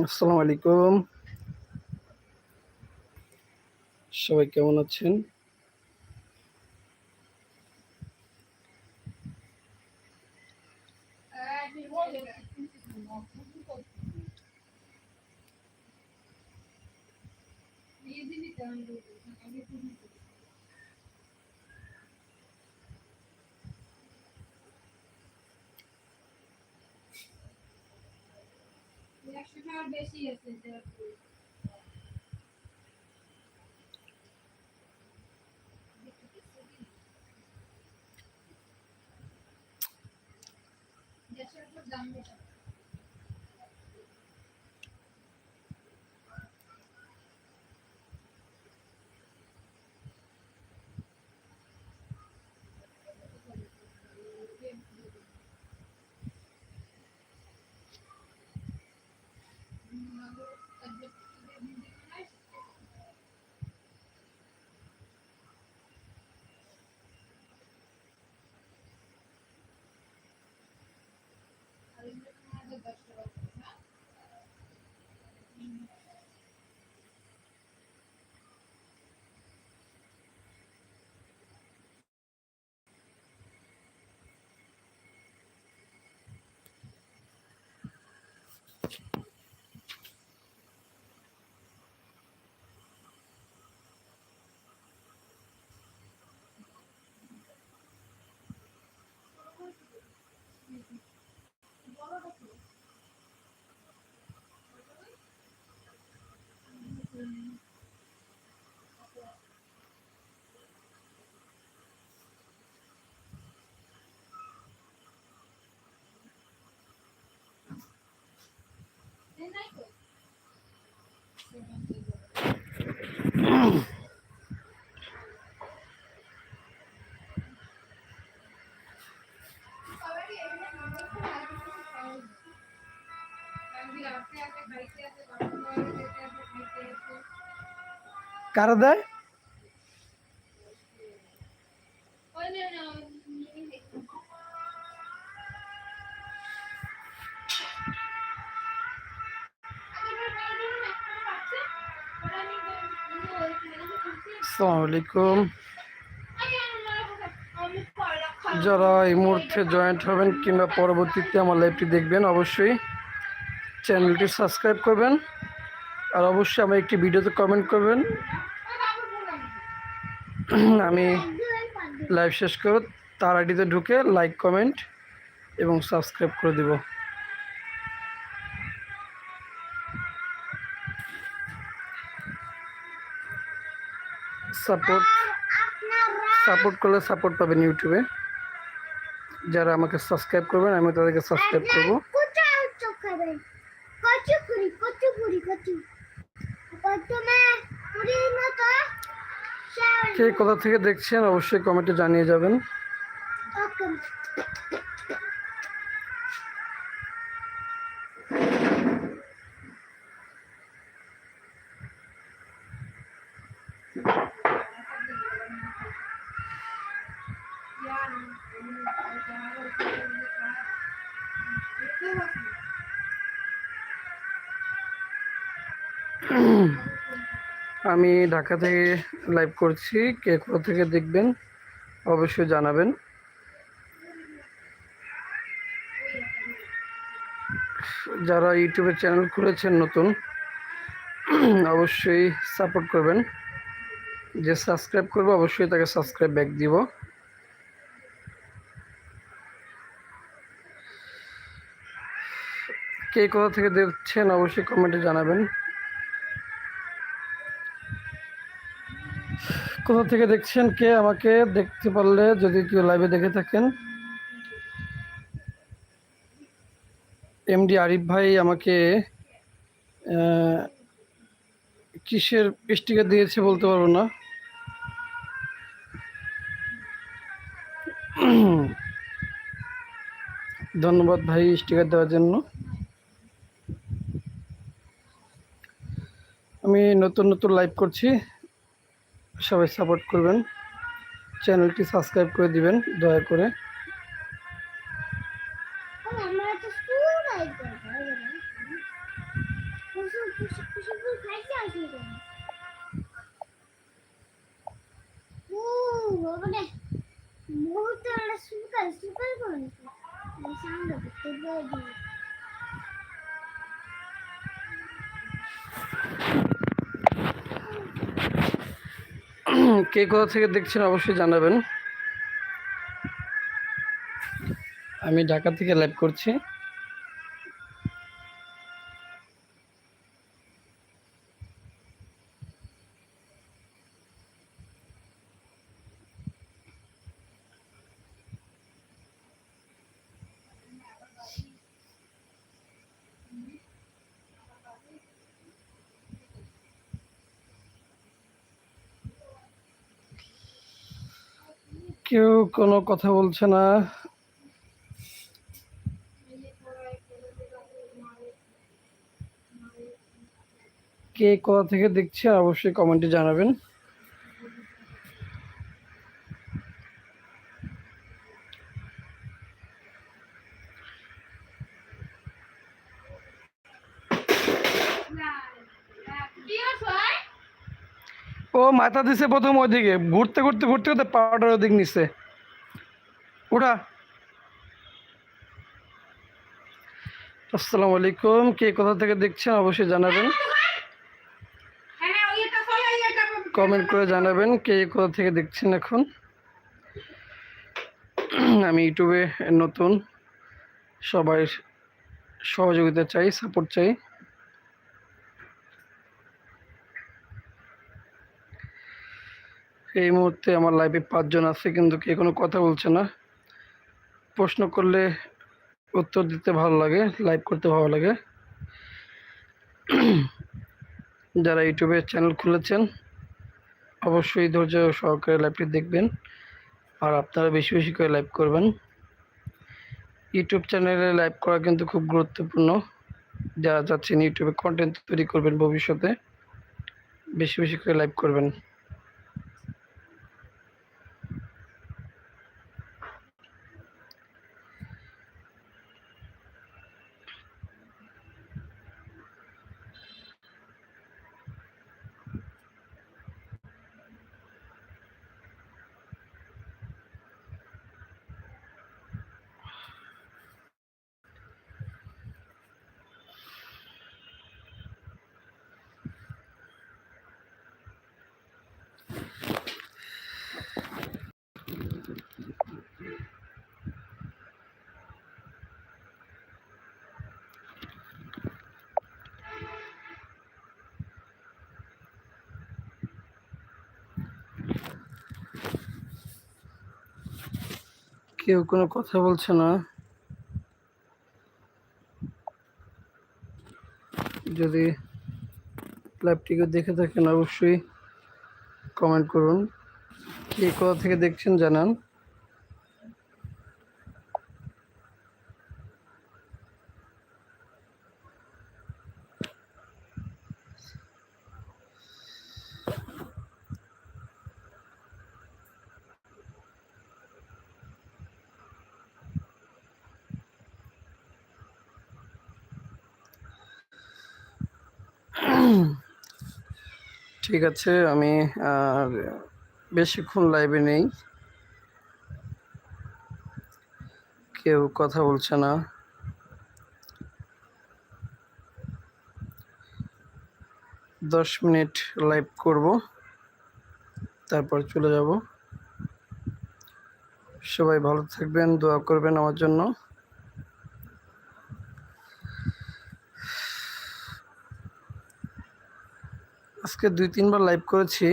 আসসালামু আলাইকুম সবাই কেমন আছেন? একশো দেড়শোর উপর দাম বেশি Gracias. কারা দেয়? আসসালামু আলাইকুম। যারা এই মুহূর্তে জয়েন্ট হবেন কিংবা পরবর্তীতে আমার লাইভটি দেখবেন, অবশ্যই চ্যানেলটি সাবস্ক্রাইব করবেন। আর অবশ্যই আমার একটি ভিডিওতে কমেন্ট করবেন। আমি লাইভ শেষ করব, তার আইডিতে ঢুকে লাইক কমেন্ট এবং সাবস্ক্রাইব করে দিব। সাপোর্ট সাপোর্ট করলে সাপোর্ট পাবেন ইউটিউবে যারা আমাকে সাবস্ক্রাইব করবেন আমি তাদেরকে সাবস্ক্রাইব করব। কে কোথা থেকে দেখছেন অবশ্যই কমেন্টে জানিয়ে যাবেন। আমি ঢাকা থেকে লাইভ করছি, কে কোথা থেকে দেখবেন অবশ্যই জানাবেন। যারা ইউটিউবে চ্যানেল খুলেছেন নতুন, অবশ্যই সাপোর্ট করবেন। যে সাবস্ক্রাইব করবে, অবশ্যই তাকে সাবস্ক্রাইব ব্যাক দিব। কে কোথা থেকে দেখছেন অবশ্যই কমেন্টে জানাবেন। কোথা থেকে দেখছেন কে আমাকে দেখতে পারলে যদি কেউ লাইভে দেখে থাকেন। এমডি আরিফ ভাই আমাকে কিসের স্টিকার দিয়েছে বলতে পারব না। ধন্যবাদ ভাই স্টিকার দেওয়ার জন্য। আমি নতুন নতুন লাইভ করছি। সবাই সাপোর্ট করবেন। চ্যানেলটি সাবস্ক্রাইব করে দিবেন, দয়া করে। পুরাই করব। কে কোথা থেকে দেখছেন অবশ্যই জানাবেন। আমি ঢাকা থেকে লাইভ করছি। কেউ কোনো কথা বলছে না। কে কোথা থেকে দেখছে অবশ্যই কমেন্টে জানাবেন কি হয় ও মাথা দিছে প্রথম ওইদিকে। ঘুরতে ঘুরতে ঘুরতে ঘুরতে পাউডার ওদিক নিচ্ছে ওটা আসসালামু আলাইকুম। কে কোথা থেকে দেখছেন অবশ্যই জানাবেন। কমেন্ট করে জানাবেন কে কোথা থেকে দেখছেন এখন। আমি ইউটিউবে নতুন। সবাই সহযোগিতা চাই সাপোর্ট চাই। এই মুহূর্তে আমার লাইভে পাঁচজন আছে, কিন্তু কে কোনো কথা বলছে না। প্রশ্ন করলে উত্তর দিতে ভালো লাগে লাইভ করতে ভালো লাগে। যারা ইউটিউবে চ্যানেল খুলেছেন, অবশ্যই ধৈর্য সহকারে লাইভটি দেখবেন, আর আপনারা বেশি বেশি করে লাইভ করবেন। ইউটিউব চ্যানেলে লাইভ করা কিন্তু খুব গুরুত্বপূর্ণ। যারা যাচ্ছেন ইউটিউবে কন্টেন্ট তৈরি করবেন ভবিষ্যতে, বেশি বেশি করে লাইভ করবেন। কেউ কোনো কথা বলছে না। যদি লাইভটিকে দেখে থাকেন, অবশ্যই কমেন্ট করুন। কে কোথা থেকে দেখছেন জানান। ঠিক আছে, আমি আর বেশিক্ষণ লাইভে নেই। কেউ কথা বলছে না। দশ মিনিট লাইভ করব, তারপর চলে যাব। সবাই ভালো থাকবেন, দোয়া করবেন আমার জন্য। আজকে দুই তিনবার লাইভ করেছি।